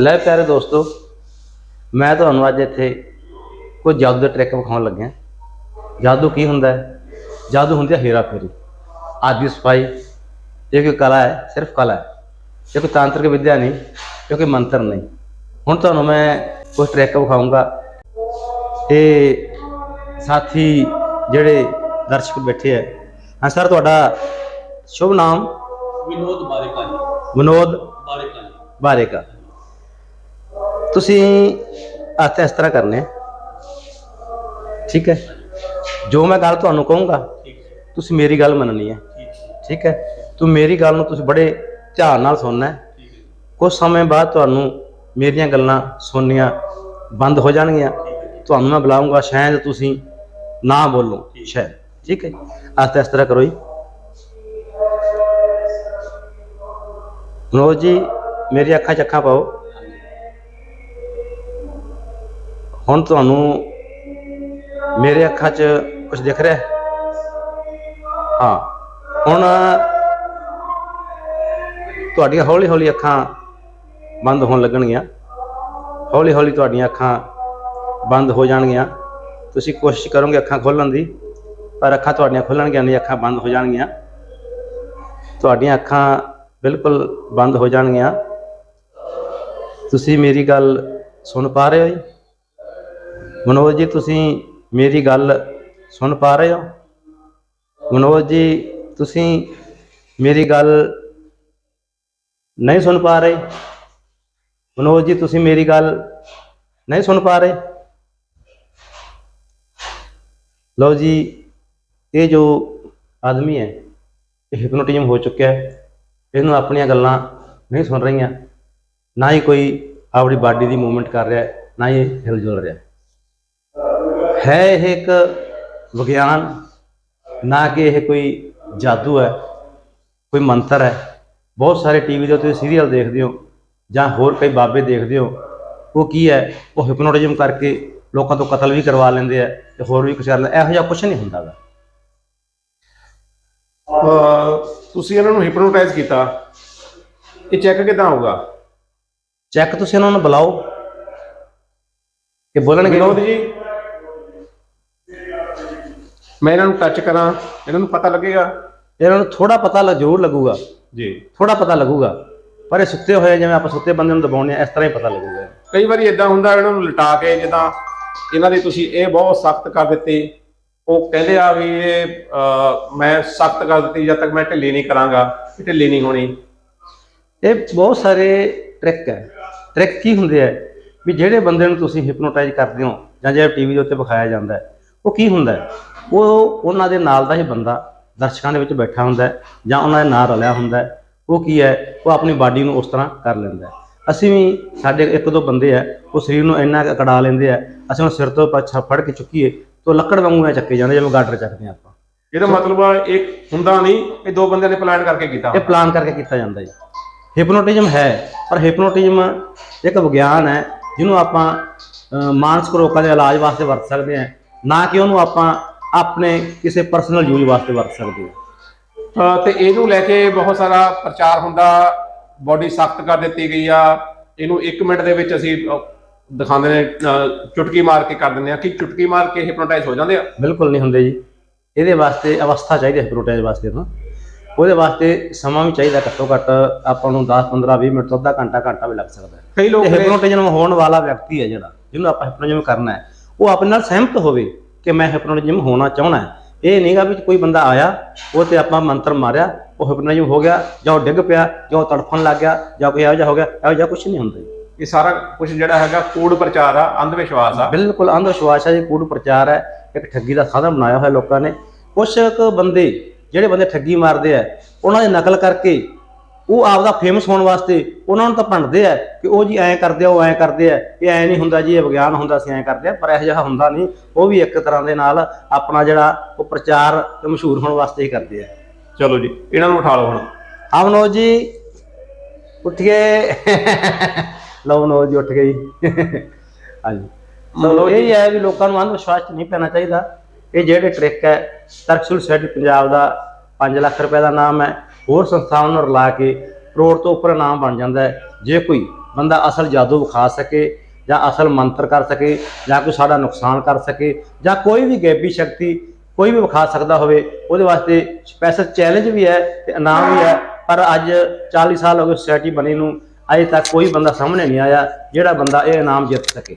ਲੈ ਪਿਆਰੇ ਦੋਸਤੋ ਮੈਂ ਤੁਹਾਨੂੰ ਅੱਜ ਇੱਥੇ ਕੋਈ ਜਾਦੂ ਦਾ ਟ੍ਰਿਕ ਵਿਖਾਉਣ ਲੱਗਿਆ। ਜਾਦੂ ਕੀ ਹੁੰਦਾ ਹੈ? ਜਾਦੂ ਹੁੰਦੀ ਹੈ ਹੇਰਾ ਫੇਰੀ। ਆਦੀ ਸਫ਼ਾਈ ਇਹ ਕੋਈ ਕਲਾ ਹੈ? ਸਿਰਫ ਕਲਾ ਹੈ। ਇਹ ਕੋਈ ਤਾਂਤਰਿਕ ਵਿਦਿਆ ਨਹੀਂ ਇਹ ਕੋਈ ਮੰਤਰ ਨਹੀਂ। ਹੁਣ ਤੁਹਾਨੂੰ ਮੈਂ ਕੁਝ ਟ੍ਰਿਕ ਵਿਖਾਊਂਗਾ। ਇਹ ਸਾਥੀ ਜਿਹੜੇ ਦਰਸ਼ਕ ਬੈਠੇ ਹੈ ਹਾਂ ਸਰ ਤੁਹਾਡਾ ਸ਼ੁਭ ਨਾਮ? ਵਿਨੋਦ ਬਾਰੇਕਾ ਜੀ। ਵਿਨੋਦ ਬਾਰੇਕਾ ਜੀ। ਬਾਰੇਕਾ। ਤੁਸੀਂ ਹੱਥ ਇਸ ਤਰ੍ਹਾਂ ਕਰਨੇ ਆ। ਠੀਕ ਹੈ? ਜੋ ਮੈਂ ਗੱਲ ਤੁਹਾਨੂੰ ਕਹੂੰਗਾ ਤੁਸੀਂ ਮੇਰੀ ਗੱਲ ਮੰਨਣੀ ਹੈ। ਠੀਕ ਹੈ। ਤੂੰ ਮੇਰੀ ਗੱਲ ਨੂੰ ਤੁਸੀਂ ਬੜੇ ਧਿਆਨ ਨਾਲ ਸੁਣਨਾ ਕੁਝ ਸਮੇਂ ਬਾਅਦ ਤੁਹਾਨੂੰ ਮੇਰੀਆਂ ਗੱਲਾਂ ਸੁਣਨੀਆਂ ਬੰਦ ਹੋ ਜਾਣਗੀਆਂ। ਤੁਹਾਨੂੰ ਮੈਂ ਬੁਲਾਉਂਗਾ ਸ਼ਾਇਦ ਤੁਸੀਂ ਨਾ ਬੋਲੋ ਸ਼ਾਇਦ। ਠੀਕ ਹੈ ਹੱਥ ਇਸ ਤਰ੍ਹਾਂ ਕਰੋ ਜੀ। ਨੋ ਜੀ ਮੇਰੀ ਅੱਖਾਂ 'ਚ ਅੱਖਾਂ ਪਾਓ। ਹੁਣ ਤੁਹਾਨੂੰ ਮੇਰੇ ਅੱਖਾਂ 'ਚ ਕੁਝ ਦਿਖ ਰਿਹਾ ਹੈ? ਹਾਂ। ਹੁਣ ਤੁਹਾਡੀਆਂ ਹੌਲੀ ਹੌਲੀ ਅੱਖਾਂ ਬੰਦ ਹੋਣ ਲੱਗਣਗੀਆਂ। ਹੌਲੀ ਹੌਲੀ ਤੁਹਾਡੀਆਂ ਅੱਖਾਂ ਬੰਦ ਹੋ ਜਾਣਗੀਆਂ। ਤੁਸੀਂ ਕੋਸ਼ਿਸ਼ ਕਰੋਗੇ ਅੱਖਾਂ ਖੋਲਣ ਦੀ, ਪਰ ਅੱਖਾਂ ਤੁਹਾਡੀਆਂ ਖੁੱਲਣਗੀਆਂ ਨਹੀਂ, ਅੱਖਾਂ ਬੰਦ ਹੋ ਜਾਣਗੀਆਂ। ਤੁਹਾਡੀਆਂ ਅੱਖਾਂ ਬਿਲਕੁਲ ਬੰਦ ਹੋ ਜਾਣਗੀਆਂ। ਤੁਸੀਂ ਮੇਰੀ ਗੱਲ ਸੁਣ ਪਾ ਰਹੇ ਹੋ ਜੀ? ਮਨੋਜ ਜੀ, ਤੁਸੀਂ ਮੇਰੀ ਗੱਲ ਸੁਣ ਪਾ ਰਹੇ ਹੋ? ਮਨੋਜ ਜੀ, ਤੁਸੀਂ ਮੇਰੀ ਗੱਲ ਨਹੀਂ ਸੁਣ ਪਾ ਰਹੇ? ਮਨੋਜ ਜੀ, ਤੁਸੀਂ ਮੇਰੀ ਗੱਲ ਨਹੀਂ ਸੁਣ ਪਾ ਰਹੇ? ਲਓ ਜੀ, ਇਹ ਜੋ ਆਦਮੀ ਹੈ, ਇਹ ਹਿਪਨੋਟਿਜ਼ਮ ਹੋ ਚੁੱਕਿਆ ਹੈ। ਇਹਨੂੰ ਆਪਣੀਆਂ ਗੱਲਾਂ ਨਹੀਂ ਸੁਣ ਰਹੀਆਂ। ਨਾ ਹੀ ਕੋਈ ਆਪਣੀ ਬਾਡੀ ਦੀ ਮੂਵਮੈਂਟ ਕਰ ਰਿਹਾ ਨਾ ਹੀ ਹਿਲ ਜੁਲ ਰਿਹਾ ਹੈ ਇਹ ਇੱਕ ਵਿਗਿਆਨ ਨਾ ਕਿ ਇਹ ਕੋਈ ਜਾਦੂ ਹੈ ਕੋਈ ਮੰਤਰ ਹੈ। ਬਹੁਤ ਸਾਰੇ ਟੀਵੀ ਦੇ ਉੱਤੇ ਸੀਰੀਅਲ ਦੇਖਦੇ ਹੋ ਜਾਂ ਹੋਰ ਕਈ ਬਾਬੇ ਦੇਖਦੇ ਹੋ ਉਹ ਕੀ ਹੈ? ਉਹ ਹਿਪਨੋਟਿਜ਼ਮ ਕਰਕੇ ਲੋਕਾਂ ਤੋਂ ਕਤਲ ਵੀ ਕਰਵਾ ਲੈਂਦੇ ਆ ਤੇ ਹੋਰ ਵੀ ਕੁਝ ਕਰ ਲੈਂਦੇ ਇਹੋ ਜਿਹਾ ਕੁਝ ਨਹੀਂ ਹੁੰਦਾ ਗਾ। ਅਹ ਤੁਸੀਂ ਇਹਨਾਂ ਨੂੰ ਹਿਪਨੋਟਾਈਜ਼ ਕੀਤਾ। ਇਹ ਚੈੱਕ ਕਿਦਾਂ ਹੋਊਗਾ? ਚੈੱਕ ਤੁਸੀਂ ਉਹਨਾਂ ਨੂੰ ਬੁਲਾਓ। ਕਿ ਬੋਲਣਗੇ ਵਿਨੋਦ ਜੀ। ਮੈਂ ਇਹਨਾਂ ਨੂੰ ਟੱਚ ਕਰਾਂ ਇਹਨਾਂ ਨੂੰ ਪਤਾ ਲੱਗੇਗਾ। ਇਹਨਾਂ ਨੂੰ ਥੋੜਾ ਪਤਾ ਲੱਗ ਜ਼ਰੂਰ ਲੱਗੂਗਾ। ਜੀ। ਥੋੜਾ ਪਤਾ ਲੱਗੂਗਾ। ਪਰ ਇਹ ਸੁੱਤੇ ਹੋਏ ਜਿਵੇਂ ਆਪਾਂ ਸੁੱਤੇ ਬੰਦੇ ਨੂੰ ਦਬਾਉਂਦੇ ਆ ਇਸ ਤਰ੍ਹਾਂ ਹੀ ਪਤਾ ਲੱਗੂਗਾ। ਕਈ ਵਾਰੀ ਇਦਾਂ ਹੁੰਦਾ ਇਹਨਾਂ ਨੂੰ ਲਟਾ ਕੇ ਜਿੱਦਾਂ ਇਹਨਾਂ ਦੀ ਤੁਸੀਂ ਇਹ ਬਹੁਤ ਸਖਤ ਕਰ ਦਿੱਤੀ। ਉਹ ਕਹਿੰਦੇ ਆ ਵੀ ਇਹ ਮੈਂ ਸਖਤ ਕਰ ਦਿੱਤੀ ਜਦ ਤੱਕ ਮੈਂ ਢਿੱਲੀ ਨਹੀਂ ਕਰਾਂਗਾ ਢਿੱਲੀ ਨਹੀਂ ਹੋਣੀ। ਇਹ ਬਹੁਤ ਸਾਰੇ ਟ੍ਰਿਕ ਹੈ। ਟ੍ਰਿਕ ਕੀ ਹੁੰਦੇ ਆ? ਵੀ ਜਿਹੜੇ ਬੰਦੇ ਨੂੰ ਤੁਸੀਂ ਹਿਪਨੋਟਾਈਜ਼ ਕਰਦੇ ਹੋ ਜਾਂ ਜਿਹੜਾ ਟੀਵੀ ਦੇ ਉੱਤੇ ਵਿਖਾਇਆ ਜਾਂਦਾ ਉਹ ਕੀ ਹੁੰਦਾ ਹੈ? ਉਹ ਉਹਨਾਂ ਦੇ ਨਾਲ ਦਾ ਹੀ ਬੰਦਾ ਦਰਸ਼ਕਾਂ ਦੇ ਵਿੱਚ ਬੈਠਾ ਹੁੰਦਾ ਹੈ ਜਾਂ ਉਹਨਾਂ ਦੇ ਨਾਲ ਰਲਿਆ ਹੁੰਦਾ ਹੈ। ਉਹ ਕੀ ਹੈ? ਉਹ ਆਪਣੀ ਬਾਡੀ ਨੂੰ ਉਸ ਤਰ੍ਹਾਂ ਕਰ ਲੈਂਦਾ ਹੈ। ਅਸੀਂ ਵੀ ਸਾਡੇ ਇੱਕ ਦੋ ਬੰਦੇ ਆ ਉਹ ਸਰੀਰ ਨੂੰ ਇੰਨਾ ਕੁ ਅਕੜਾ ਲੈਂਦੇ ਆ ਅਸੀਂ ਹੁਣ ਸਿਰ ਤੋਂ ਪਛਾ ਫੜ ਕੇ ਚੁੱਕੀਏ ਤਾਂ ਲੱਕੜ ਵਾਂਗੂ ਐ ਚੱਕੇ ਜਾਂਦੇ ਜਿਵੇਂ ਗਾਡਰ ਚੱਕਦੇ ਆ ਆਪਾਂ। ਇਹਦਾ ਮਤਲਬ ਆ ਇਹ ਹੁੰਦਾ ਨਹੀਂ ਇਹ ਦੋ ਬੰਦਿਆਂ ਨੇ ਪਲਾਨ ਕਰਕੇ ਕੀਤਾ ਇਹ ਪਲਾਨ ਕਰਕੇ ਕੀਤਾ ਜਾਂਦਾ ਜੀ। ਹਿਪਨੋਟਿਜ਼ਮ ਹੈ ਪਰ ਹਿਪਨੋਟਿਜ਼ਮ ਇੱਕ ਵਿਗਿਆਨ ਹੈ ਜਿਹਨੂੰ ਆਪਾਂ ਮਾਨਸਿਕ ਰੋਗਾਂ ਦੇ ਇਲਾਜ ਵਾਸਤੇ ਵਰਤ ਸਕਦੇ ਹਾਂ। ਨਾ ਕਿ ਉਹਨੂੰ ਆਪਾਂ ਆਪਣੇ ਕਿਸੇ ਪਰਸਨਲ ਯੂਜ਼ ਵਾਸਤੇ ਵਰਤ ਸਕਦੇ ਹਾਂ? ਤੇ ਇਹਨੂੰ ਲੈ ਕੇ ਬਹੁਤ ਸਾਰਾ ਪ੍ਰਚਾਰ ਹੁੰਦਾ ਬਾਡੀ ਸਖਤ ਕਰ ਦਿੱਤੀ ਗਈ ਆ। ਇਹਨੂੰ 1 ਮਿੰਟ ਦੇ ਵਿੱਚ ਅਸੀਂ ਦਿਖਾਉਂਦੇ ਨੇ ਚੁਟਕੀ ਮਾਰ ਕੇ ਕਰ ਦਿੰਦੇ ਆ ਕਿ ਚੁਟਕੀ ਮਾਰ ਕੇ ਹਿਪਨੋਟਾਈਜ਼ ਹੋ ਜਾਂਦੇ ਆ? ਬਿਲਕੁਲ ਨਹੀਂ ਹੁੰਦੇ ਜੀ। ਇਹਦੇ ਵਾਸਤੇ ਅਵਸਥਾ ਚਾਹੀਦੀ ਹੈ ਹਿਪਨੋਟਾਈਜ਼ ਵਾਸਤੇ ਤਾਂ। ਉਹਦੇ ਵਾਸਤੇ ਸਮਾਂ ਵੀ ਚਾਹੀਦਾ ਘੱਟੋ ਘੱਟ ਆਪਾਂ ਨੂੰ 10 15 20 ਮਿੰਟ ਤੋਂ ਅੱਧਾ ਘੰਟਾ ਘੰਟਾ ਵੀ ਲੱਗ ਸਕਦਾ ਹੈ। ਕਈ ਲੋਕ ਨੇ- ਹਿਪਨੋਟਿਜ਼ਮ ਹੋਣ ਵਾਲਾ ਵਿਅਕਤੀ ਹੈ ਜਿਹੜਾ ਜਿਹਨੂੰ ਆਪਾਂ ਹਿਪਨੋਟਿਜ਼ਮ ਕਰਨਾ ਹੈ ਉਹ ਆਪਣੇ ਨਾਲ ਸਹਿਮਤ ਹੋਵੇ। ਕਿ ਮੈਂ ਹਿਪਨੋਟਿਜ਼ਮ ਹੋਣਾ ਚਾਹਣਾ ਹੈ। ਇਹ ਨਹੀਂਗਾ ਵੀ ਕੋਈ ਬੰਦਾ ਆਇਆ ਉਹ ਤੇ ਆਪਾਂ ਮੰਤਰ ਮਾਰਿਆ ਉਹ ਹਿਪਨੋਟਿਜ਼ਮ ਹੋ ਗਿਆ ਜਾਂ ਉਹ ਡਿੱਗ ਪਿਆ ਜਾਂ ਉਹ ਤੜਫਣ ਲੱਗ ਗਿਆ ਜਾਂ ਕੋਈ ਇਹੋ ਜਿਹਾ ਹੋ ਗਿਆ ਇਹੋ ਜਿਹਾ ਕੁਝ ਨਹੀਂ ਹੁੰਦਾ ਇਹ ਸਾਰਾ ਕੁਝ ਜਿਹੜਾ ਹੈਗਾ ਕੂੜ ਪ੍ਰਚਾਰ ਆ ਅੰਧ ਵਿਸ਼ਵਾਸ ਆ। ਬਿਲਕੁਲ ਅੰਧ ਵਿਸ਼ਵਾਸ ਹੈ ਜੀ ਕੂੜ ਪ੍ਰਚਾਰ ਹੈ ਇੱਕ ਠੱਗੀ ਦਾ ਸਾਧਨ ਬਣਾਇਆ ਹੋਇਆ ਲੋਕਾਂ ਨੇ। ਕੁਛ ਕੁ ਬੰਦੇ ਜਿਹੜੇ ਬੰਦੇ ਠੱਗੀ ਮਾਰਦੇ ਆ ਉਹਨਾਂ ਦੀ ਨਕਲ ਕਰਕੇ ਉਹ ਆਪਦਾ ਫੇਮਸ ਹੋਣ ਵਾਸਤੇ ਉਹਨਾਂ ਨੂੰ ਤਾਂ ਭੰਡਦੇ ਆ ਕਿ ਉਹ ਜੀ ਐਂ ਕਰਦੇ ਆ ਉਹ ਐਂ ਕਰਦੇ ਆ। ਇਹ ਐਂ ਨਹੀਂ ਹੁੰਦਾ ਜੀ ਇਹ ਵਿਗਿਆਨ ਹੁੰਦਾ ਸੀ ਐਂ ਕਰਦੇ ਆ ਪਰ ਇਹੋ ਜਿਹਾ ਹੁੰਦਾ ਨਹੀਂ। ਉਹ ਵੀ ਇੱਕ ਤਰ੍ਹਾਂ ਦੇ ਨਾਲ ਆਪਣਾ ਜਿਹੜਾ ਉਹ ਪ੍ਰਚਾਰ ਤੇ ਮਸ਼ਹੂਰ ਹੋਣ ਵਾਸਤੇ ਹੀ ਕਰਦੇ ਆ। ਚਲੋ ਜੀ ਇਹਨਾਂ ਨੂੰ ਉਠਾ ਲਓ ਹੁਣ। ਆ ਮਨੋਜ ਜੀ ਉੱਠ ਗਏ ਲਓ ਮਨੋਜ ਜੀ ਉੱਠ ਗਏ ਜੀ ਹਾਂਜੀ ਸੋ ਇਹ ਹੀ ਵੀ ਲੋਕਾਂ ਨੂੰ ਅੰਧ ਵਿਸ਼ਵਾਸ ਨਹੀਂ ਪੈਣਾ ਚਾਹੀਦਾ। ਇਹ ਜਿਹੜੇ ਟ੍ਰਿਕ ਹੈ ਤਰਕਸ਼ੂਲ ਸੈਟ ਪੰਜਾਬ ਦਾ 5 ਲੱਖ ਰੁਪਏ ਦਾ ਨਾਮ ਹੈ। ਹੋਰ ਸੰਸਥਾਵਾਂ ਨੂੰ ਰਲਾ ਕੇ ਕਰੋੜ ਤੋਂ ਉੱਪਰ ਨਾਮ ਬਣ ਜਾਂਦਾ ਹੈ। ਜੇ ਕੋਈ ਬੰਦਾ ਅਸਲ ਜਾਦੂ ਵਿਖਾ ਸਕੇ ਜਾਂ ਅਸਲ ਮੰਤਰ ਕਰ ਸਕੇ ਜਾਂ ਕੋਈ ਸਾਡਾ ਨੁਕਸਾਨ ਕਰ ਸਕੇ ਜਾਂ ਕੋਈ ਵੀ ਗੈਬੀ ਸ਼ਕਤੀ ਕੋਈ ਵੀ ਵਿਖਾ ਸਕਦਾ ਹੋਵੇ, ਉਹਦੇ ਵਾਸਤੇ ਸਪੈਸ਼ਲ ਚੈਲੰਜ ਵੀ ਹੈ ਤੇ ਇਨਾਮ ਵੀ ਹੈ। ਪਰ ਅੱਜ 40 ਸਾਲ ਹੋ ਗਏ ਸੋਸਾਇਟੀ ਬਣੀ ਨੂੰ, ਅਜੇ ਤੱਕ ਕੋਈ ਬੰਦਾ ਸਾਹਮਣੇ ਨਹੀਂ ਆਇਆ ਜਿਹੜਾ ਬੰਦਾ ਇਹ ਇਨਾਮ ਜਿੱਤ ਸਕੇ।